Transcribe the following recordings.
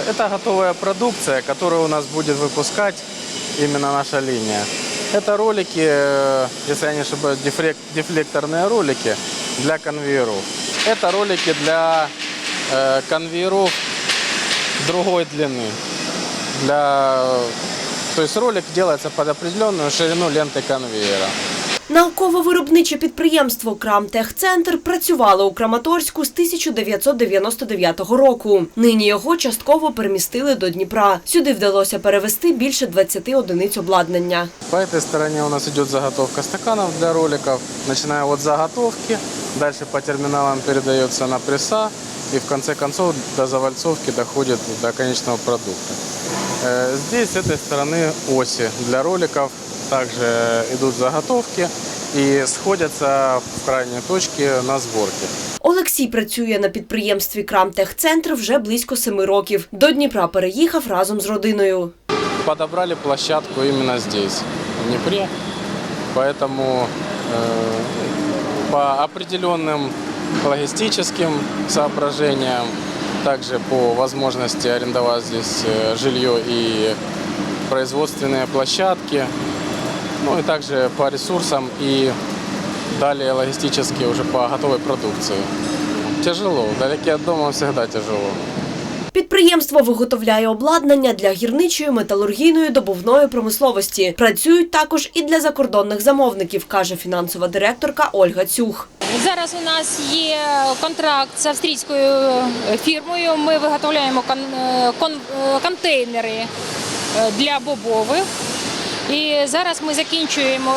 Это готовая продукция, которую у нас будет выпускать именно наша линия. Это ролики, э, если я не ошибаюсь, дефлек- дефлекторные ролики для конвейеров. Это ролики для э, конвейеров другой длины. Для, то есть ролик делается под определенную ширину ленты конвейера. Науково-виробниче підприємство Крамтехцентр працювало у Краматорську з 1999 року. Нині його частково перемістили до Дніпра. Сюди вдалося перевезти більше 20 одиниць обладнання. По этой стороне у нас идет заготовка стаканов для роликов, начиная от заготовки, дальше по терминалам передается на пресса и в конце концов до завальцовки доходит до конечного продукта. Э, Здесь с этой стороны оси для роликов, также идут заготовки и сходятся в крайней точке на сборке. Олексій працює на підприємстві Крамтехцентр вже близько семи років. До Дніпра переїхав разом з родиною. Подобрали площадку именно здесь, в Днепре, поэтому э, по определенным логистическим соображениям, также по возможности арендовать здесь э, жилье и производственные площадки, ну и также по ресурсам и далее логистически уже по готовой продукции. Тяжело, вдалеке от дома всегда тяжело. Підприємство виготовляє обладнання для гірничої, металургійної, добувної промисловості. Працюють також і для закордонних замовників, каже фінансова директорка Ольга Цюх. Зараз у нас є контракт з австрійською фірмою. Ми виготовляємо е, е, контейнери е, для бобових. І зараз ми закінчуємо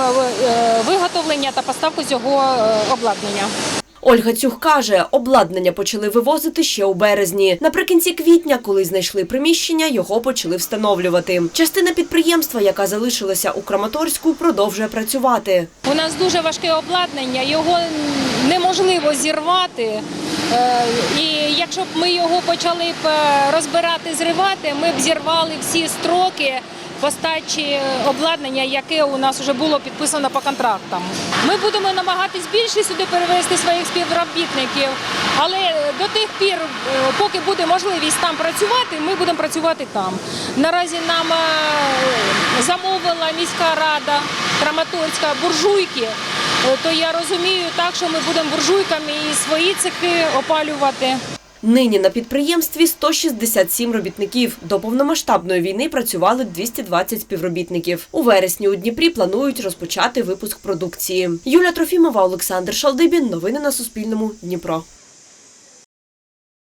е, виготовлення та поставку цього е, обладнання. Ольга Цюх каже, обладнання почали вивозити ще у березні. Наприкінці квітня, коли знайшли приміщення, його почали встановлювати. Частина підприємства, яка залишилася у Краматорську, продовжує працювати. У нас дуже важке обладнання, його неможливо зірвати. Е, І якщо б ми його почали б розбирати, зривати, ми б зірвали всі строки постачі обладнання, яке у нас вже було підписано по контрактам. Ми будемо намагатись більше сюди перевести своїх співробітників, але до тих пір, е, поки буде можливість там працювати, ми будемо працювати там. Наразі нам е, замовила міська рада Краматорська буржуйки. Е, То я розумію так, що ми будемо буржуйками і свої цехи опалювати. Нині на підприємстві 167 робітників. До повномасштабної війни працювали 220 співробітників. У вересні у Дніпрі планують розпочати випуск продукції. Юля Трофімова, Олександр Шалдибін. Новини на Суспільному. Дніпро.